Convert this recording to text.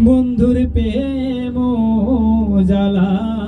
বন্ধুর প্রেম জ্বালা।